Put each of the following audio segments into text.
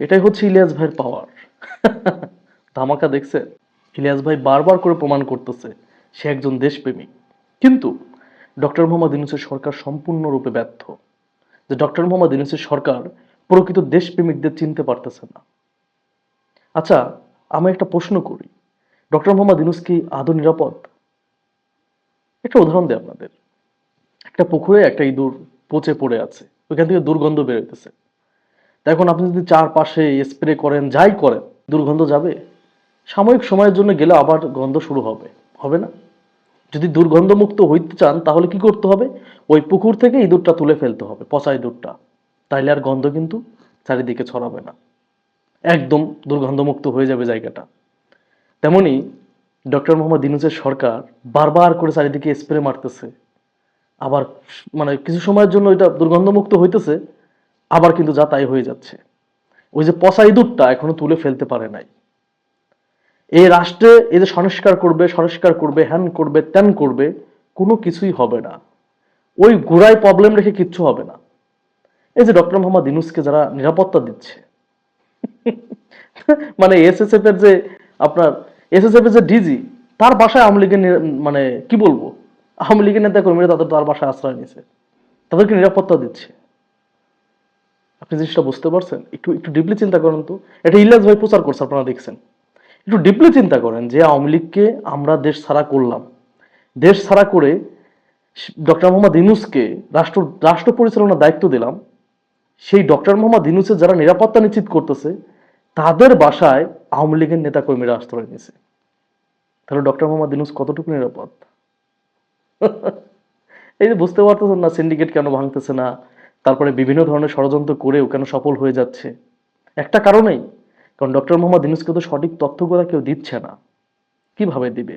এটাই হচ্ছে ইলিয়াস ভাইয়ের পাওয়ার ধামাকা দেখছে? ইলিয়াস ভাই বারবার করে প্রমাণ করতেছে, সে একজন দেশপ্রেমিক। কিন্তু ডক্টর মোহাম্মদ ইউনুসের সরকার সম্পূর্ণরূপে ব্যর্থ। যে ডক্টর মোহাম্মদ ইউনুসের সরকার প্রকৃত দেশপ্রেমিকদের চিনতে পারতেছে না। আচ্ছা আমি একটা প্রশ্ন করি। ডক্টর মোহাম্মদ ইউনুস কি আদৌ নিরাপদ? একটা উদাহরণ দিই আপনাদের। একটা পুকুরে একটা ইঁদুর পচে পড়ে আছে। ওইখান থেকে দুর্গন্ধ বেরোতেছে এখন আপনি যদি চারপাশে স্প্রে করেন, যাই করেন, দুর্গন্ধ যাবে? সাময়িক সময়ের জন্য গেলে আবার গন্ধ শুরু হবে। হবে না? যদি দুর্গন্ধমুক্ত হইতে চান, তাহলে কি করতে হবে? ওই পুকুর থেকে ইঁদুরটা তুলে ফেলতে হবে, পচা ইঁদুরটা। তাইলে আর গন্ধ কিন্তু চারিদিকে ছড়াবে না। একদম দুর্গন্ধমুক্ত হয়ে যাবে জায়গাটা। তেমনি ডক্টর মোহাম্মদ ইনুসের সরকার বারবার করে চারিদিকে স্প্রে মারতেছে। আবার মানে কিছু সময়ের জন্য এটা দুর্গন্ধমুক্ত হইতেছে আবার কিন্তু যা তাই হয়ে যাচ্ছে। ওই যে পচা ইঁদুরটা এখনও তুলে ফেলতে পারে নাই। এই রাষ্ট্রে এই যে সংস্কার করবে সংস্কার করবে, হ্যান করবে, ত্যান করবে, কোনো কিছুই হবে না। ওই গোড়ায় প্রবলেম রেখে কিচ্ছু হবে না। এই যে ডক্টর মোহাম্মদ ইনুসকে যারা নিরাপত্তা দিচ্ছে মানে এসএসএফ এর যে আপনার এসএসএফ এর যে ডিজি তার বাসায় আওয়ামী লীগের মানে কি বলব? আওয়ামী লীগের নেতা কর্মীরা তাদের তার বাসায় আশ্রয় নিয়েছে। তাদেরকে নিরাপত্তা দিচ্ছে। আপনি জিনিসটা বুঝতে পারছেন? একটু একটু ডিপলি চিন্তা করেন তো। এটা ইলিয়াস ভাই প্রচার করছে, আপনারা দেখছেন। একটু ডিপলি চিন্তা করেন যে আওয়ামী লীগকে আমরা দেশ ছাড়া করলাম। দেশ ছাড়া করে ডক্টর মোহাম্মদ ইনুসকে রাষ্ট্র রাষ্ট্র পরিচালনার দায়িত্ব দিলাম। সেই ডক্টর মোহাম্মদ ইনুসের যারা নিরাপত্তা নিশ্চিত করতেছে, তাদের বাসায় আওয়ামী লীগের নেতা কর্মীরা আশ্রয় নিয়েছে। তাহলে ডক্টর মোহাম্মদ ইনুস কতটুকু নিরাপদ? এই যে বুঝতে পারতেছেন না সিন্ডিকেট কেন ভাঙতেছে না? তারপরে বিভিন্ন ধরনের ষড়যন্ত্র করেও কেন সফল হয়ে যাচ্ছে? একটা কারণেই কারণ ডক্টর মোহাম্মদ ইনুসকে তো সঠিক তথ্যগুলো কেউ দিচ্ছে না। কীভাবে দিবে?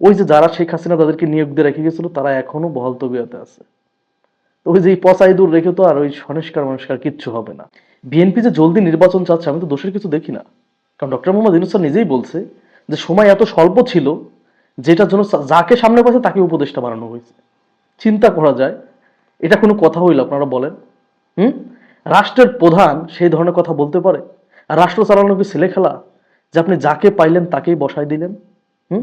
ওই যে যারা শেখ হাসিনা তাদেরকে নিয়োগ দিয়ে রেখে গেছিল, তারা এখনও বহাল তবিয়াতে আছে। ওই যে এই পচাই দূর রেখে তো আর ওই সংস্কার মানুষকার কিচ্ছু হবে না। বিএনপি যে জলদি নির্বাচন চাচ্ছে, আমি তো দোষের কিছু দেখি না। কারণ ডক্টর মোহাম্মদ স্যার নিজেই বলছে যে সময় এত স্বল্প ছিল, যেটার জন্য যাকে সামনে পাচ্ছে তাকে উপদেষ্টা বানানো হয়েছে। চিন্তা করা যায় এটা কোনো কথা হইল, আপনারা বলেন। হুম? রাষ্ট্রের প্রধান সেই ধরনের কথা বলতে পারে। রাষ্ট্র চালানো কি ছেলে খেলা, যে আপনি যাকে পাইলেন তাকেই বসাই দিলেন। হুম?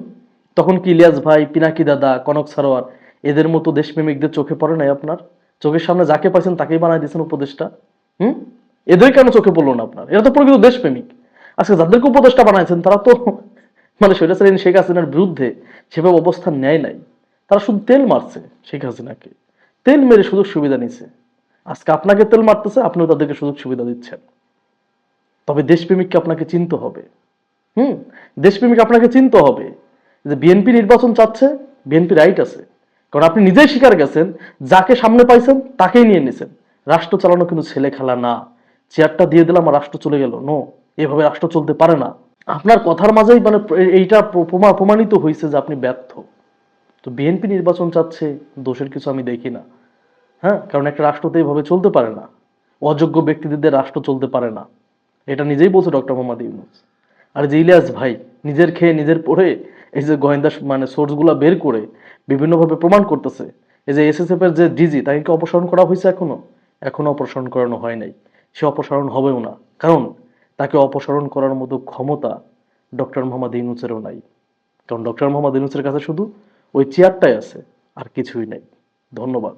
তখন কি ইলিয়াস ভাই, পিনাকি দাদা, কনক সারোয়ার, এদের মতো দেশপ্রেমিকদের চোখে পড়ে নাই আপনার? চোখের সামনে যাকে পাইছেন তাকেই বানাই দিয়েছেন উপদেষ্টা। হুম? এদের কেন চোখে পড়ল না আপনার? এরা তো প্রকৃত দেশপ্রেমিক। আজকে যাদেরকে উপদেষ্টা বানাইছেন, তারা তো মানে স্বৈরাচারী শেখ হাসিনার বিরুদ্ধে সেভাবে অবস্থান নেয় নাই। তারা শুধু তেল মারছে শেখ হাসিনাকে। তেল মেরে সুযোগ সুবিধা নিছে। আজকে আপনাকে তেল মারতেছে, আপনিও তাদেরকে সুযোগ সুবিধা দিচ্ছেন। তবে দেশপ্রেমিককে আপনাকে চিনতে হবে। হুম? দেশপ্রেমিক আপনাকে চিনতে হবে যে বিএনপি নির্বাচন চাচ্ছে, বিএনপি রাইট আছে। কারণ আপনি নিজেই স্বীকার গেছেন, যাকে সামনে পাইছেন, তাকেই নিয়ে নিছেন। রাষ্ট্র চালানো কিন্তু ছেলে খেলা না। চেয়ারটা দিয়ে দিলাম আর রাষ্ট্র চলে গেল। নো, এভাবে রাষ্ট্র চলতে পারে না। আপনার কথার মাঝেই মানে এইটা প্রমাণিত হয়েছে যে আপনি ব্যর্থ। তো বিএনপি নির্বাচন চাচ্ছে, দোষের কিছু আমি দেখি না। হ্যাঁ? কারণ একটা রাষ্ট্র তো এইভাবে চলতে পারে না। অযোগ্য ব্যক্তিদের রাষ্ট্র চলতে পারে না। এটা নিজেই বলছে ডক্টর মোহাম্মদ ইউনুস। আর যে ইলিয়াস ভাই, নিজের খেয়ে নিজের পড়ে এই যে গোয়েন্দা মানে সোর্সগুলো বের করে বিভিন্নভাবে প্রমাণ করতেছে। এই যে এসএসএফ এর যে ডিজি, তাকে কি অপসারণ করা হয়েছে এখনও? এখনও অপসারণ করানো হয় নাই। সে অপসারণ হবেও না। কারণ তাকে অপসারণ করার মতো ক্ষমতা ডক্টর মোহাম্মদ ইউনুসেরও নাই। কারণ ডক্টর মোহাম্মদ ইউনুসের কাছে শুধু ওই চেয়ারটাই আছে আর কিছুই নেই। ধন্যবাদ।